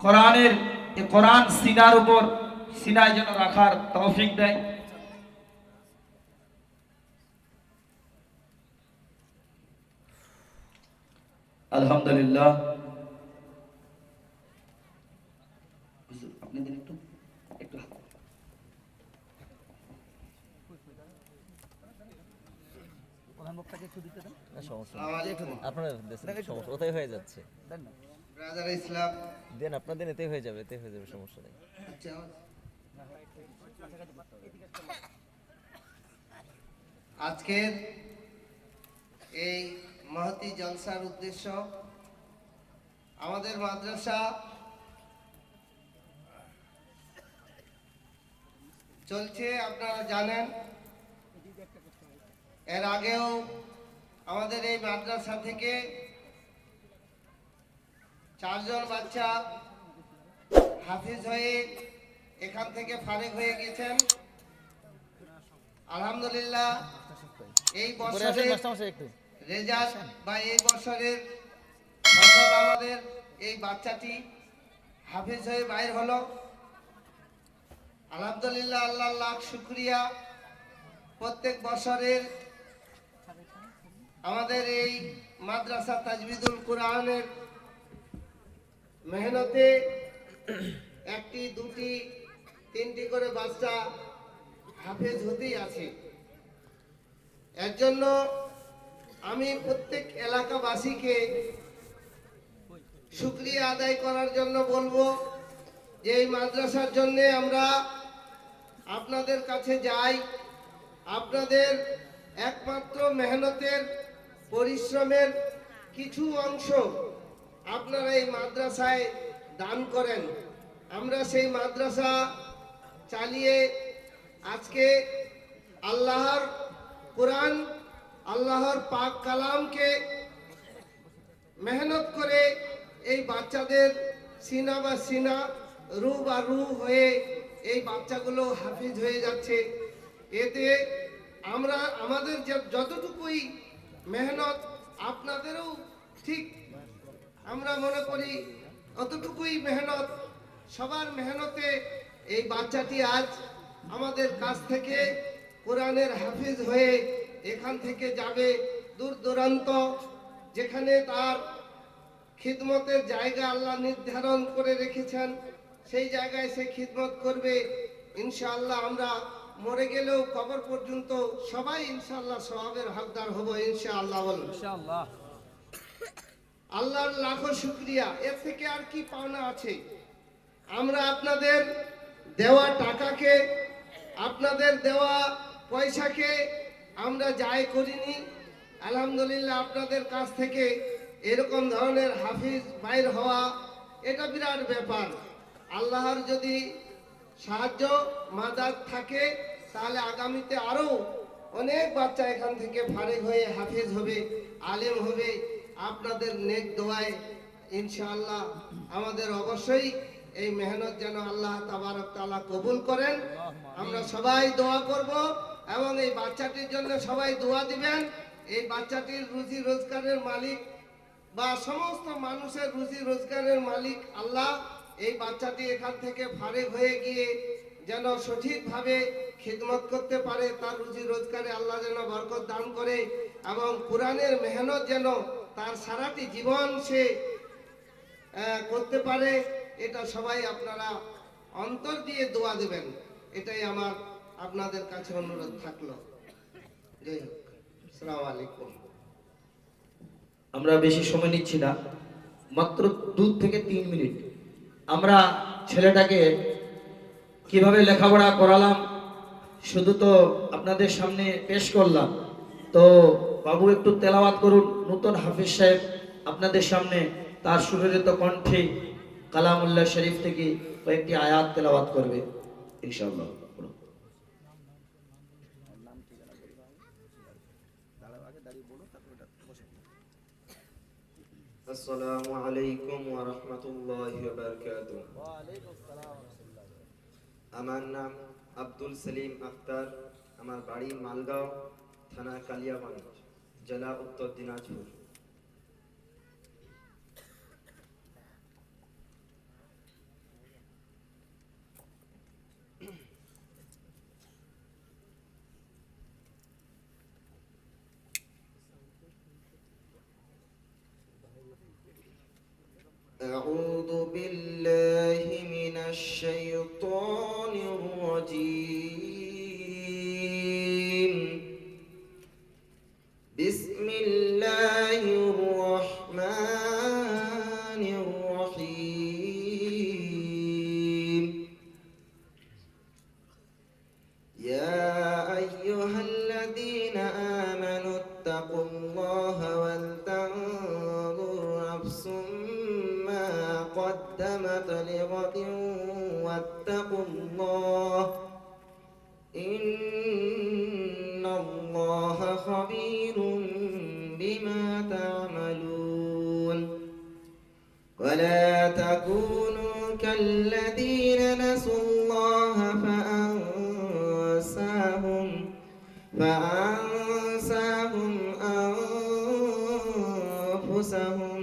কোরআনের এ কোরআন সিনার উপর সিনায় যেন রাখার তৌফিক দেয়। আলহামদুলিল্লাহ। আপনি দিন। একটু একটু হাত। না, সমস্যা নেই। আপনারা দেন, সমস্যা ওটাই হয়ে যাচ্ছে? ইসলাম। দেন আপনার দেন এতেই হয়ে যাবে এতেই হয়ে যাবে সমস্যা নেই। আচ্ছা আজকের এই মহতি জলসার উদ্দেশ্য আমাদের মাদ্রাসা চলছে আপনারা জানেন। এর আগেও আমাদের এই মাদ্রাসা থেকে চারজন বাচ্চা হাফিজ হয়ে এখান থেকে ফারেক হয়ে গেছেন আলহামদুলিল্লাহ এই বছরের রেজাল্ট বা এই বছরের ফসল আমাদের এই বাচ্চাটি হাফিজ হয়ে বাইর হলো। আলহামদুলিল্লাহ আল্লাহ লাখ শুক্রিয়া। প্রত্যেক বছরের আমাদের এই মাদ্রাসা তাজবিদুল কোরআনের মেহনতে একটি, দুটি, তিনটি করে বাচ্চা হাফেজ হতেই আছে। এর জন্য আমি প্রত্যেক এলাকাবাসীকে শুক্রিয়া আদায় করার জন্য বলব যে এই মাদ্রাসার জন্যে আমরা আপনাদের কাছে যাই। আপনাদের একমাত্র মেহনতের, পরিশ্রমের কিছু অংশ আপনারা এই মাদ্রাসায় দান করেন। আমরা সেই মাদ্রাসা চালিয়ে আজকে আল্লাহর কোরআন, আল্লাহর পাক কালামকে মেহনত করে এই বাচ্চাদের সিনা বা সিনা, রু বা রু হয়ে এই বাচ্চাগুলো হাফিজ হয়ে যাচ্ছে। এতে আমরা, আমাদের যতটুকুই মেহনত, আপনাদেরও ঠিক আমরা মনে করি অতটুকুই মেহনত। সবার মেহনতে এই বাচ্চাটি আজ আমাদের কাছ থেকে কোরআনের হাফিজ হয়ে এখান থেকে যাবে দূর দূরান্ত, যেখানে তার খিদমতের জায়গা আল্লাহ নির্ধারণ করে রেখেছেন। সেই জায়গায় সে খিদমত করবে। ইনশাআল্লাহ আমরা মরে গেলেও কবর পর্যন্ত সবাই ইনশাআল্লাহ স্বভাবের হকদার হব, ইনশাআল্লাহ বলুন। আল্লাহর লাখো শুক্রিয়া। এর থেকে আর কি পাওনা আছে? আমরা আপনাদের দেওয়া টাকাকে, আপনাদের দেওয়া পয়সাকে আমরা যাই করিনি। আলহামদুলিল্লাহ আপনাদের কাছ থেকে এরকম ধরনের হাফিজ বাইর হওয়া এটা বিরাট ব্যাপার। আল্লাহর যদি সাহায্য মাদার থাকে, তাহলে আগামীতে আরও অনেক বাচ্চা এখান থেকে ফারেক হয়ে হাফিজ হবে, আলেম হবে। আপনাদের নেক দোয়ায় ইনশাআল্লাহ আমাদের অবশ্যই এই মেহনত যেন আল্লাহ তাবারক তাআলা কবুল করেন। আমরা সবাই দোয়া করব এবং এই বাচ্চাটির জন্য সবাই দোয়া দিবেন। এই বাচ্চাটির রুজি রোজগারের মালিক বা সমস্ত মানুষের রুজি রোজগারের মালিক আল্লাহ এই বাচ্চাটি এখান থেকে ফারেক হয়ে গিয়ে যেন সঠিকভাবে খিদমত করতে পারে তার রুজি রোজগারে আল্লাহ যেন বরকত দান করে এবং কোরআনের মেহনত যেন তার সারাটি জীবন সে করতে পারে, এটা সবাই আপনারা অন্তর দিয়ে দোয়া দেবেন। এটাই আমার আপনাদের কাছে অনুরোধ থাকল। হোক, আসসালামু আলাইকুম। আমরা বেশি সময় নিচ্ছি না, মাত্র দু থেকে তিন মিনিট। আমরা ছেলেটাকে কীভাবে লেখাপড়া করালাম, শুধু তো আপনাদের সামনে পেশ করলাম, তো বাবু, একটু তেলাওয়াত করুন। নতুন হাফিজ সাহেব আপনাদের সামনে তার সুরেরিত কণ্ঠে কালামুল্লাহ শরীফ থেকে কয়েকটি আয়াত তেলাওয়াত করবে, ইনশাআল্লাহ। আলাইকুম ওয়া রাহমাতুল্লাহি আমার নাম আব্দুল সেলিম আক্তার আমার বাড়ি মালগাঁও, থানা কালিয়াগঞ্জ। জেলা উত্তর দিনাজপুর أعوذ بالله من الشيطان الرجيم. لغد واتقوا الله إن الله خبير بما تعملون ولا تكونوا كالذين نسوا الله فأنساهم فأنساهم أنفسهم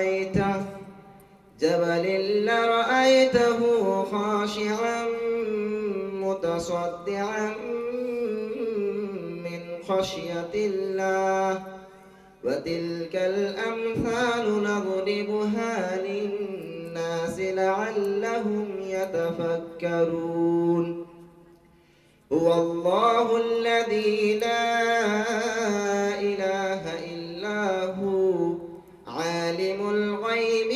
لرأيته جبل لرأيته خاشعا متصدعا من خشية الله. وتلك الأمثال نضربها للناس لعلهم يتفكرون. هو الله الذي لا